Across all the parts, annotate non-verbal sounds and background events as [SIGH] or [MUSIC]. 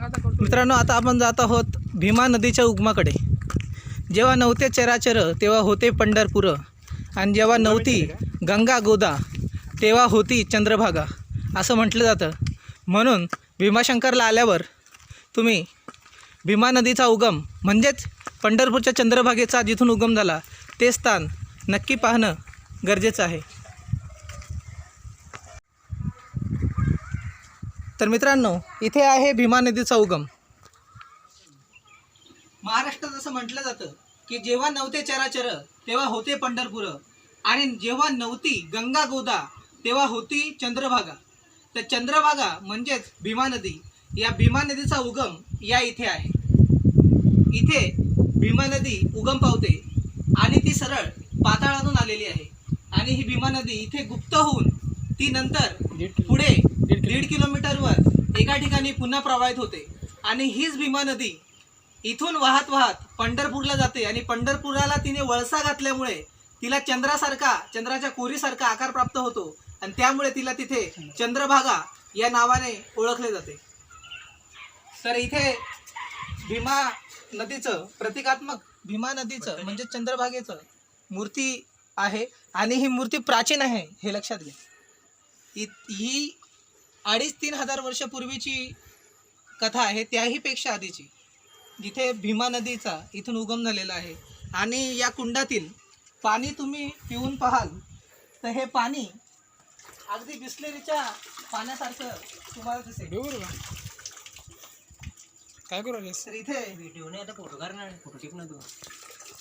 मित्रांनो आता आपण जात आहोत भीमा नदीच्या उगमाकडे. जेव्हा नव्हते चराचर तेव्हा होते पंढरपूर. आणि जेव्हा नव्हती गंगा गोदा तेव्हा होती चंद्रभागा. असं म्हटलं जातं. म्हणून भीमाशंकरला आल्यावर तुम्ही भीमा नदीचा उगम म्हणजेच पंढरपूरच्या चंद्रभागेचा जिथून उगम झाला ते स्थान नक्की पाहणं गरजेचं आहे. तर मित्रांनो इथे आहे भीमा नदीचा उगम महाराष्ट्रात असं म्हटलं जातं की जेव्हा नव्हते चराचर तेव्हा होते पंढरपूर. आणि जेव्हा नव्हती गंगा गोदा तेव्हा होती चंद्रभागा. तर चंद्रभागा म्हणजेच भीमा नदी. या भीमा नदीचा उगम या इथे आहे. इथे भीमा नदी उगम पावते आणि ती सरळ पाताळातून आलेली आहे. आणि ही भीमा नदी इथे गुप्त होऊन ती नंतर पुढे दीड किलोमीटरवर एका ठिकाणी पुन्हा प्रवाहित होते. आणि हीच भीमा नदी इथून वाहत वाहत पंढरपूरला जाते. आणि पंढरपुराला तिने वळसा घातल्यामुळे तिला चंद्रासारखा चंद्राच्या कोरीसारखा आकार प्राप्त होतो. आणि त्यामुळे तिला तिथे चंद्रभागा या नावाने ओळखले जाते. तर इथे भीमा नदीचं प्रतिकात्मक भीमा नदीचं म्हणजे चंद्रभागेचं मूर्ती आहे. आणि ही मूर्ती प्राचीन आहे हे लक्षात घ्या. ही अडीच तीन हजार वर्षापूर्वीची कथा आहे त्याही पेक्षा आधीची. जिथे भीमा नदीचा इथून उगम झालेला आहे आणि या कुंडातील पाणी तुम्ही पिऊन पाहाल तर हे पाणी अगदी बिस्लेरीच्या पाण्यासारखं तुम्हाला दिसेल. काय करू तर इथे व्हिडिओ नाही आता फोटो करणार फोटो टिप ना तू.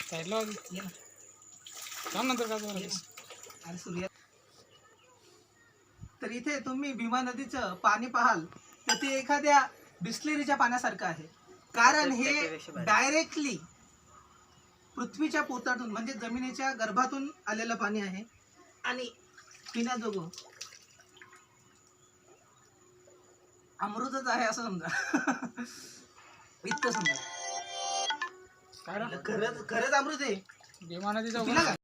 साईडला. ये ना, नंतर काय करू राहिलेस आणि सूर्य तर इथे तुम्ही भीमा नदीचं पाणी पाहाल तर ते एखाद्या बिस्लेरीच्या पाण्यासारखं आहे कारण हे. डायरेक्टली पृथ्वीच्या पोतातून म्हणजे जमिनीच्या गर्भातून आलेलं पाणी आहे आणि पिण्याजोगं अमृतच आहे असं समजा [LAUGHS] इतकं समजा? खरंच खरंच अमृत आहे भीमा नदीचा?